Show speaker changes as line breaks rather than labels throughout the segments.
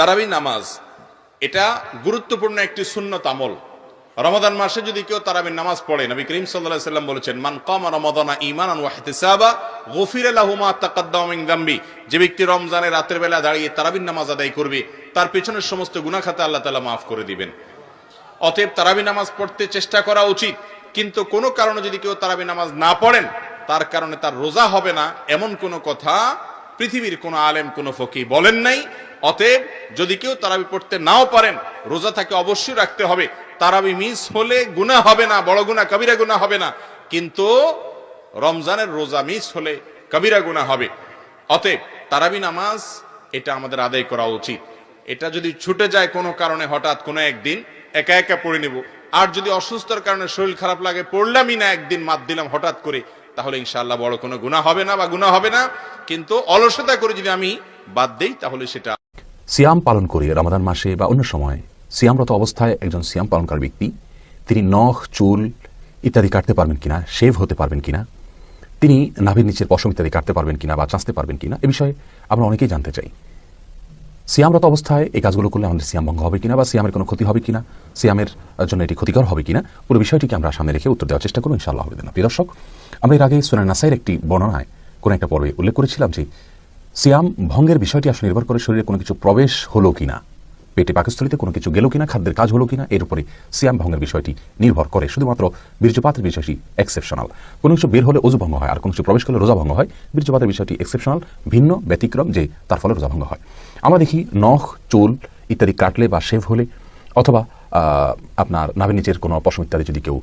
তারাবি নামাজ, এটা গুরুত্বপূর্ণ একটি সুন্নত আমল। রমাদান মাসে যদি কেউ তারাবির নামাজ পড়ে, নবী করিম সাল্লাম বলেছেন, মান কম রমাদানা ইহতিসাবা, গুফিরা যামবি। যে ব্যক্তি রমজানে রাতের বেলা দাঁড়িয়ে তারাবির নামাজ আদায় করবে, তার পেছনের সমস্ত গুনাহ খাতা আল্লাহ তালা মাফ করে দিবেন। অতএব তারাবি নামাজ পড়তে চেষ্টা করা উচিত, কিন্তু কোনো কারণে যদি কেউ তারাবি নামাজ না পড়েন, তার কারণে তার রোজা হবে না, এমন কোনো কথা পৃথিবীর কোনো আলেম, কোনো ফকি বলেন নাই। অতএব যদি কেউ তারাবি পড়তে নাও পারেন, রোজা তাকে অবশ্যই রাখতে হবে। তারাবি মিস হলে গুনাহ হবে না, বড় গুনাহ, কবিরা গুনাহ হবে না। কিন্তু রমজানের রোজা মিস হলে কবিরা গুনাহ হবে। অতএব তারাবি নামাজ, এটা আমাদের আদায় করা উচিত। এটা যদি ছুটে যায় কোনো কারণে, হঠাৎ কোনো একদিন, একা একা পড়ে নেব। আর যদি অসুস্থতার কারণে শরীর খারাপ লাগে, পড়লামই না একদিন, মাত দিলাম হঠাৎ করে। তাহলে ইনশাআল্লাহ বড় কোনো গুনাহ হবে না বা গুনাহ হবে না। কিন্তু অলসতা করে যদি আমি বাদ দেই, তাহলে সেটা
সিয়াম পালন করে রমাদান মাসে বা অন্য সময় সিয়ামরত অবস্থায় একজন সিয়াম পালনকার ব্যক্তি, তিনি নখ, চুল ইত্যাদি কাটতে পারবেন কিনা, শেভ হতে পারবেন কিনা, তিনি নাভির নিচের পশম ইত্যাদি কাটতে পারবেন কিনা বা চাঁচতে পারবেন কিনা, এ বিষয়ে আমরা অনেকেই জানতে চাই। সিয়ামরত অবস্থায় এই কাজগুলো করলে আমাদের সিয়াম ভঙ্গ হবে কিনা বা সিয়ামের কোনো ক্ষতি হবে কিনা, সিয়ামের জন্য এটি ক্ষতিকর হবে কিনা, পুরো বিষয়টিকে আমরা সামনে রেখে উত্তর দেওয়ার চেষ্টা করব, ইনশাআল্লাহ হবে না। প্রিয় দর্শক, আমরা এর আগে সোনা নাসাইয়ের একটি বর্ণনায় কোনো একটা পর্বে উল্লেখ করেছিলাম যে, সিয়াম ভঙ্গের বিষয়টি আসলে নির্ভর করে শরীরে কোনো কিছু প্রবেশ হলো কিনা। পেটে পাকস্থলিতে কোনো কিছু গেল কিনা, খাদ্যের কাজ হলো কিনা, এর উপরে সিয়াম ভঙ্গের বিষয়টি নির্ভর করে। শুধুমাত্র বীর্যপাতের বিষয়টি এক্সেপশনাল কোনো কিছু বের হলে অজু ভঙ্গ হয়, আর কোনো কিছু প্রবেশ করলে রোজা ভঙ্গ হয়, বীর্যপাতের বিষয়টি এক্সেপশনাল ভিন্ন, ব্যতিক্রম, যে তার ফলে রোজা ভঙ্গ হয়। আমরা দেখি নখ, চুল ইত্যাদি কাটলে বা শেভ হলে, অথবা আপনার নাভের নিচের কোনো পশম ইত্যাদি যদি কেউ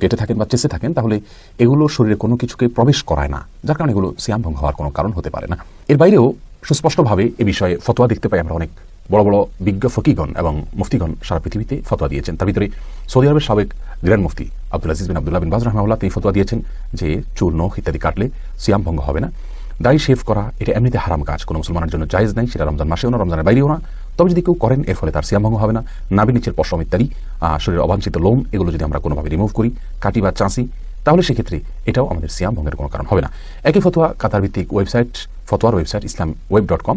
কেটে থাকেন বা চেষে থাকেন, তাহলে এগুলো শরীরে কোনো কিছুকে প্রবেশ করায় না, যার কারণে এগুলো সিয়াম ভঙ্গ হওয়ার কোনো কারণ হতে পারে না। এর বাইরেও সুস্পষ্টভাবে এ বিষয়ে ফতোয়া দেখতে পাই আমরা অনেক বড় বড় বিজ্ঞ ফকিগণ এবং মুফতিগণ সারা পৃথিবীতে ফতোয়া দিয়েছেন। তার ভিতরে সৌদি আরবের সাবেক গ্র্যান্ড মুফতি Abdul Aziz bin Abdullah bin Baz রহমাউল্লাহ তিনি ফতোয়া দিয়েছেন যে চুল নখ ইত্যাদি কাটলে সিয়াম ভঙ্গ হবে না। দাড়ি শেভ করা, এটা এমনিতে হারাম কাজ। কোনো মুসলমানের জন্য জায়েজ নাই, সেটা রমজান মাসেও না, রমজানের বাইরেও না। তবে যদি কেউ করেন, এর ফলে তার সিয়াম ভঙ্গ হবে না। নাভি নিচের পশম ইত্যাদি শরীরের অবাঞ্ছিত লোম, এগুলো যদি আমরা কোনোভাবে রিমুভ করি, কাটি বা চাঁচি, তাহলে সেক্ষেত্রে এটাও আমাদের সিয়াম ভঙ্গের কোনো কারণ হবে না। একই ফতোয়া কাতার ভিত্তিক website, ফতোয়ার website, Islam web dot com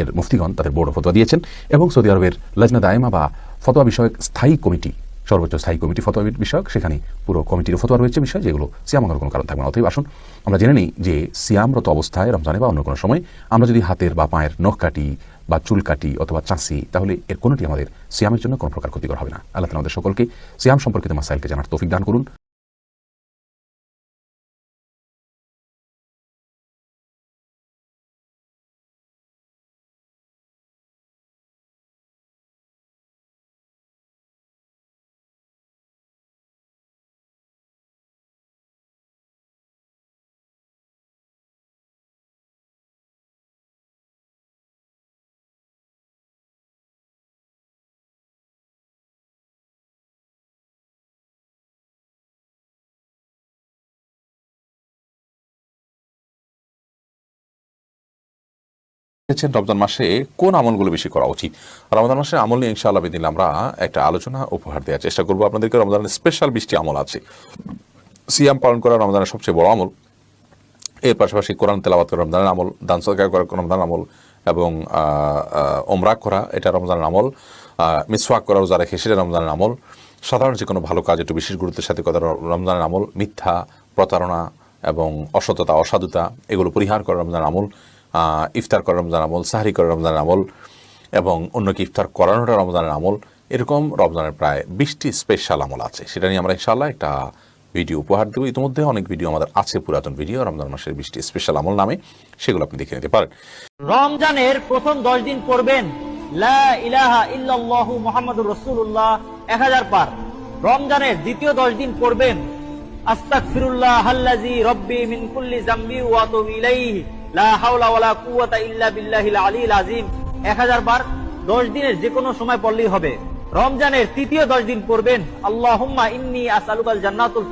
এর মুফতিগণ তাদের বোর্ড ফতোয়া দিয়েছেন এবং সৌদি আরবের লজনা দায়মা বা ফতোয়া বিষয়ক স্থায়ী কমিটি, সর্বোচ্চ স্থায়ী কমিটি ফতোয়া বিষয়ক সেখানে পুরো কমিটির ফতোয়া রয়েছে বিষয়, যেগুলো সিয়াম ভাঙার কোনো কারণ থাকবে না, অতএব আসুন আমরা জেনে নিই যে সিয়ামরত অবস্থায় রমজানে বা অন্য কোনো সময় আমরা যদি হাতের বা পায়ের নখ কাটি বা চুল কাটি অথবা চাষি তাহলে এর কোনোটি আমাদের সিয়ামের জন্য কোনো প্রকার ক্ষতিকর হবে না। আল্লাহ আমাদের সকলকে সিয়াম সম্পর্কিত মাসাইলকে জানার তৌফিক দান করুন।
হচ্ছেন রমজান মাসে কোন আমলগুলো বেশি করা উচিত? রমজান মাসে আমল নিয়ে ইনশাআল্লাহ বিদিন আমরা একটা আলোচনা, উপহার দেওয়ার চেষ্টা করব। আপনাদেরকে রমজানের স্পেশাল বৃষ্টি আমল আছে। সিয়াম পালন করা রমজানের সবচেয়ে বড় আমল। এর পাশাপাশি কোরআন তেলাবাত করা রমজানের আমল, দান সদকা করা রমজান আমল এবং ওমরা করা, এটা রমজানের আমল। মিসওয়াক করা, রোজা রেখে সেটা রমজানের আমল। সাধারণ যে কোনো ভালো কাজ, একটু বিশেষ গুরুত্বের সাথে করা রমজানের আমল। মিথ্যা, প্রতারণা এবং অসততা, অসাধুতা, এগুলো পরিহার করা রমজান আমল। ইফতার করা রমজান আমল, সাহারি করা রমজানের আমল এবং অন্যকে ইফতার করানোটা রমজানের আমল, এরকম রমজানের প্রায় বিশটি স্পেশাল আমল আছে। সেটা নিয়ে আমরা ইনশাআল্লাহ একটা ভিডিও উপহার দেবো। ইতিমধ্যে অনেক ভিডিও আমাদের আছে, পুরাতন ভিডিও রমজান মাসের বৃষ্টি স্পেশাল আমল নামে। সেগুলো আপনি দেখে নিতে পারেন।
রমজানের প্রথম দশ দিন পড়বেন রাসূলুল্লাহ, এক হাজার রমজানের দ্বিতীয় দশ দিন পড়বেন, আস্তাগফিরুল্লাহ আল্লাযী রব্বি মিন কুল্লি যামবি ওয়া আতুবু ইলাইহি। রমজানের তৃতীয় দশ দিন আসআলুকাল জান্নাতুল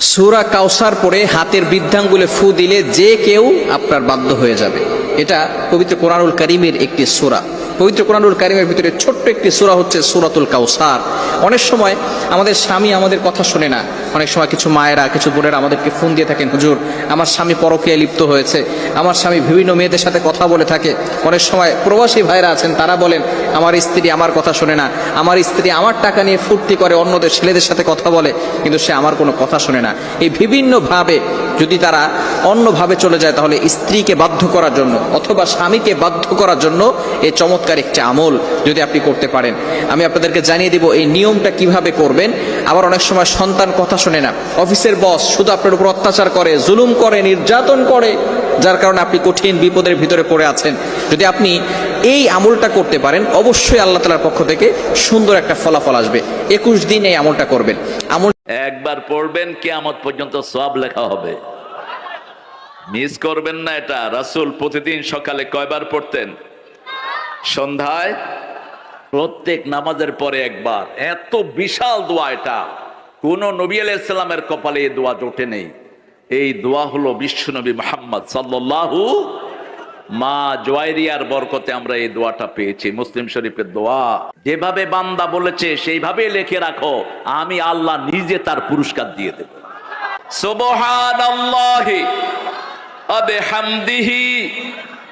সুরা কাউসার পরে হাতের বৃদ্ধাঙ্গুলে ফু দিলে যে কেউ আপনার বাধ্য হয়ে যাবে। এটা পবিত্র কোরআনুল করিমের একটি সুরা। পবিত্র কোরআনুল কারিমের ভিতরে ছোট্ট একটি সূরা হচ্ছে সূরাতুল কাউসার। অনেক সময় আমাদের স্বামী আমাদের কথা শোনে না। অনেক সময় কিছু মায়েরা, কিছু বোনেরা আমাদেরকে ফোন দিয়ে থাকেন, হুজুর, আমার স্বামী পরকীয়ায় লিপ্ত হয়েছে। আমার স্বামী বিভিন্ন মেয়েদের সাথে কথা বলে থাকে। অনেক সময় প্রবাসী ভাইরা আছেন, তারা বলেন, আমার স্ত্রী আমার কথা শোনে না। আমার স্ত্রী আমার টাকা নিয়ে ফুর্তি করে, অন্যদের ছেলেদের সাথে কথা বলে, কিন্তু সে আমার কোনো কথা শোনে না। এই বিভিন্নভাবে যদি তারা অন্যভাবে চলে যায়, তাহলে স্ত্রীকে বাধ্য করার জন্য অথবা স্বামীকে বাধ্য করার জন্য এই চমৎকার একটি আমল যদি আপনি করতে পারেন। আমি আপনাদেরকে জানিয়ে দিব এই নিয়মটা কীভাবে করবেন। আবার অনেক সময় সন্তান কথা শোনে না। অফিসের বস শুধু আপনার উপর অত্যাচার করে, জুলুম করে, নির্যাতন করে, যার কারণে আপনি কঠিন বিপদের ভিতরে পড়ে আছেন। যদি আপনি এই আমলটা করতে পারেন, অবশ্যই আল্লাহ তালার পক্ষ থেকে সুন্দর একটা ফলাফল আসবে। একুশ দিন এই আমলটা করবেন। আমল
একবার পড়বেন, কেয়ামত পর্যন্ত সব লেখা হবে। মিস করবেন না এটা। রাসূল প্রতিদিন সকালে কয়বার পড়তেন? সন্ধ্যায় প্রত্যেক নামাজের পরে একবার। এত বিশাল দোয়া এটা। কোন নবী আলাই ইসলামের কপালে এই দোয়া জোটে নেই। এই দোয়া হলো বিশ্বনবী মোহাম্মদ সাল্লাহু মা জোয়াইরিয়ার বরকতে আমরা এই দোয়াটা পেয়েছি। মুসলিম শরীফের দোয়া। যেভাবে বান্দা বলেছে সেইভাবে লেখে রাখো। আমি আল্লাহ নিজে তার পুরস্কার দিয়ে দেব। সুবহানাল্লাহি হামদিহি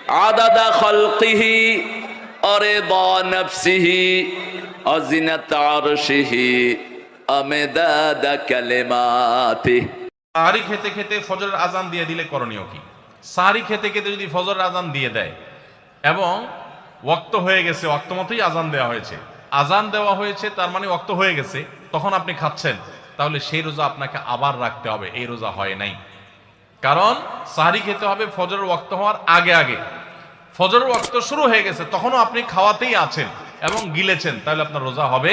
আদাদা ورضا نفسه وزنة عرشه ومداد كلماته
সাহারি খেতে খেতে ফজরের আজান দিয়ে দিলে করণীয় কি সাহারি খেতে খেতে যদি ফজরের আজান দিয়ে দেয় এবং ওক্ত হয়ে গেছে ওক্ত মতোই আজান দেওয়া হয়েছে আজান দেওয়া হয়েছে তার মানে ওক্ত হয়ে গেছে তখন আপনি খাচ্ছেন তাহলে সেই রোজা আপনাকে আবার রাখতে হবে এই রোজা হয় নাই কারণ সাহারি খেতে হবে ফজরের ওক্ত হওয়ার আগে আগে ফজরের ওক্ত শুরু হয়ে গেছে, তখনও আপনি খাওয়াতেই আছেন এবং গিলেছেন, তাহলে আপনার রোজা হবে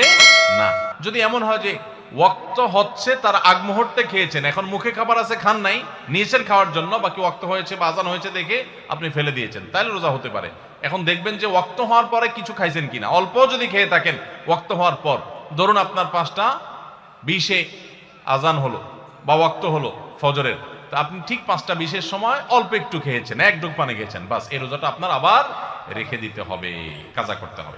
না। যদি এমন হয় যে ওক্ত হচ্ছে, তার আগ মুহূর্তে খেয়েছেন, এখন মুখে খাবার আছে, খান নাই, নিয়েছেন খাওয়ার জন্য, বাকি ওক্ত হয়েছে বা আজান হয়েছে দেখে আপনি ফেলে দিয়েছেন, তাহলে রোজা হতে পারে। এখন দেখবেন যে ওক্ত হওয়ার পরে কিছু খাইছেন কিনা, অল্প যদি খেয়ে থাকেন ওক্ত হওয়ার পর, ধরুন আপনার পাঁচটা, বিশে আজান হলো বা ওয়াক্ত হলো ফজরের আপনি ঠিক পাঁচটা বিশের সময় অল্প একটু খেয়েছেন, এক ডুব পানি খেয়েছেন, বাস। এই রোজাটা আপনার আবার রেখে দিতে হবে, কাজা করতে হবে।